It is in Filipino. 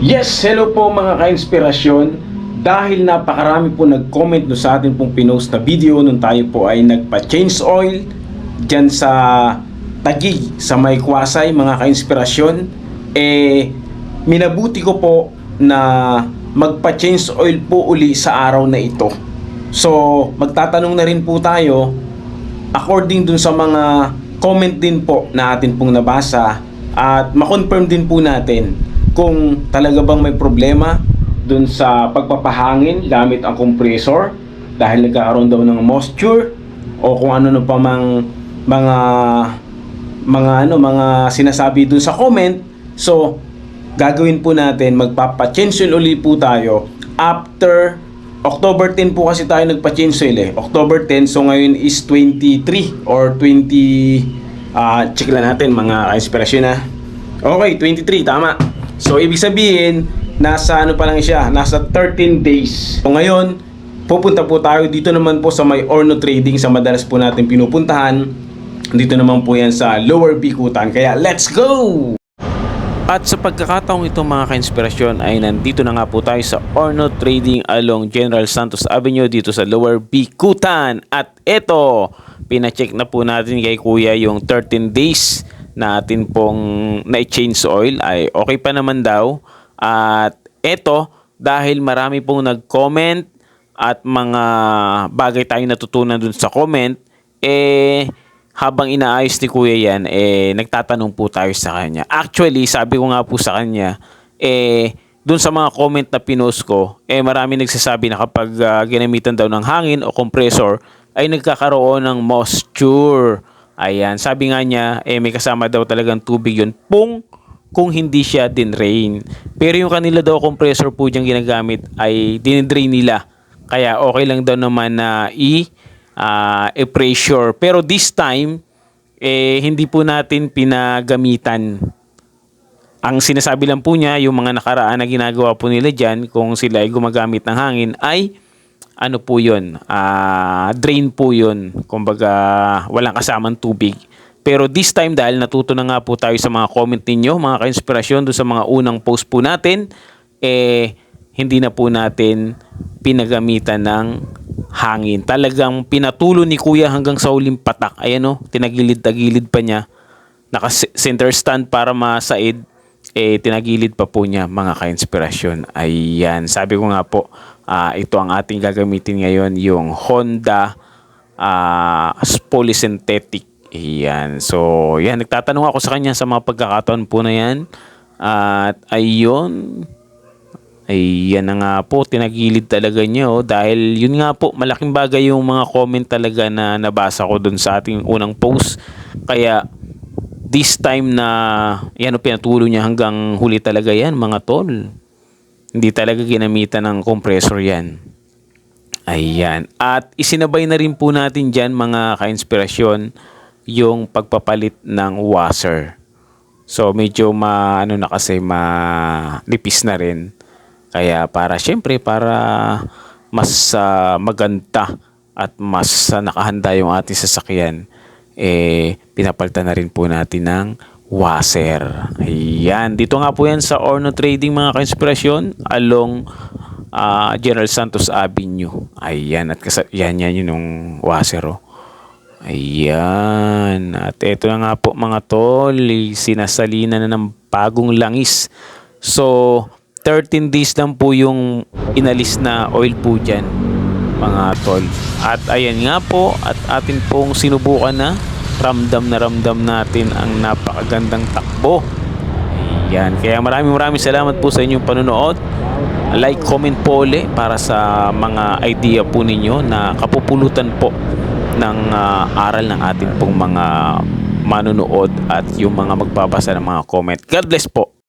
Yes, hello po mga ka-inspirasyon. Dahil napakarami po nag-comment no sa atin pong pinost na video nung tayo po ay nagpa-change oil dyan sa Tagig, sa May Kwasay mga ka-inspirasyon. Eh, minabuti ko po na magpa-change oil po uli sa araw na ito. So, magtatanong na rin po tayo according dun sa mga comment din po na atin pong nabasa at makonfirm din po natin kung talaga bang may problema dun sa pagpapahangin gamit ang compressor dahil nagkakaroon daw ng moisture o kung ano no pa mang mga mga ano mga sinasabi dun sa comment so gagawin po natin magpapa-change oil ulit po tayo after October 10 po kasi tayo nagpa-change oil eh. October 10 so ngayon is 23 or 20 ah check lang natin mga inspirasyon na. Okay, 23 tama. So ibig sabihin nasa ano pa lang siya, nasa 13 days. So ngayon pupunta po tayo dito naman po sa may Orno Trading sa madalas po natin pinupuntahan. Dito naman po yan sa Lower Bikutan. Kaya let's go! At sa pagkakataong ito mga ka-inspirasyon ay nandito na nga po tayo sa Orno Trading along General Santos Avenue dito sa Lower Bikutan. At eto, pina-check na po natin kay Kuya yung 13 days natin pong na-change oil ay okay pa naman daw. At eto, dahil marami pong nag-comment at mga bagay tayong natutunan dun sa comment, eh habang inaayos ni Kuya yan, eh, nagtatanong po tayo sa kanya. Actually, sabi ko nga po sa kanya, eh, dun sa mga comment na pinost ko, eh, marami nagsasabi na kapag ah, ginamitan daw ng hangin o compressor, ay nagkakaroon ng moisture. Ayan, sabi nga niya, eh, may kasama daw talagang tubig yun. Pung kung hindi siya din rain. Pero yung kanila daw compressor po diyang ginagamit ay dinidrain nila. Kaya okay lang daw naman na i ah, i-pressure. Pero this time, eh, hindi po natin pinagamitan. Ang sinasabi lang po niya, yung mga nakaraan na ginagawa po nila dyan, kung sila ay gumagamit ng hangin, ay ano po yun, ah, drain po yun. Kumbaga, walang kasamang tubig. Pero this time, dahil natuto na nga po tayo sa mga comment ninyo, mga ka-inspirasyon doon sa mga unang post po natin, eh, hindi na po natin pinagamitan ng hangin. Talagang pinatulo ni kuya hanggang sa huling patak. Ayan o, tinagilid-tagilid pa niya. Naka-center stand para masaid. Eh, tinagilid pa po niya mga ka-inspirasyon. Ayan, sabi ko nga po, ah, ito ang ating gagamitin ngayon, yung Honda ah, Polysynthetic. Ayan, so yan, nagtatanong ako sa kanya sa mga pagkakataon po na yan. At ayun, Ayan na nga po, tinagilid talaga niya oh, dahil yun nga po, malaking bagay yung mga comment talaga na nabasa ko dun sa ating unang post. Kaya this time na yan o pinatulo niya hanggang huli talaga yan mga tol. Hindi talaga ginamitan ng compressor yan. Ayan. At isinabay na rin po natin dyan mga ka-inspirasyon yung pagpapalit ng washer. So medyo ma ano na kasi ma nipis na rin. Kaya para syempre para mas ah, maganda at mas ah, nakahanda yung ating sasakyan eh pinapalitan na rin po natin ng washer. Ayan, dito nga po yan sa Orno Trading mga ka-inspirasyon along ah, General Santos Avenue. Ayan, at kasa- yan, yan yun yung washer oh. Ayan. At ito na nga po mga tol, eh, sinasalina na ng bagong langis. So, 13 days lang po yung inalis na oil po dyan, mga tol. At ayan nga po, at atin pong sinubukan na, ramdam na ramdam natin ang napakagandang takbo. Ayan. Kaya maraming maraming salamat po sa inyong panonood. Like, comment po ulit para sa mga idea po ninyo na kapupulutan po ng ah, aral ng ating pong mga manunood at yung mga magbabasa ng mga comment. God bless po.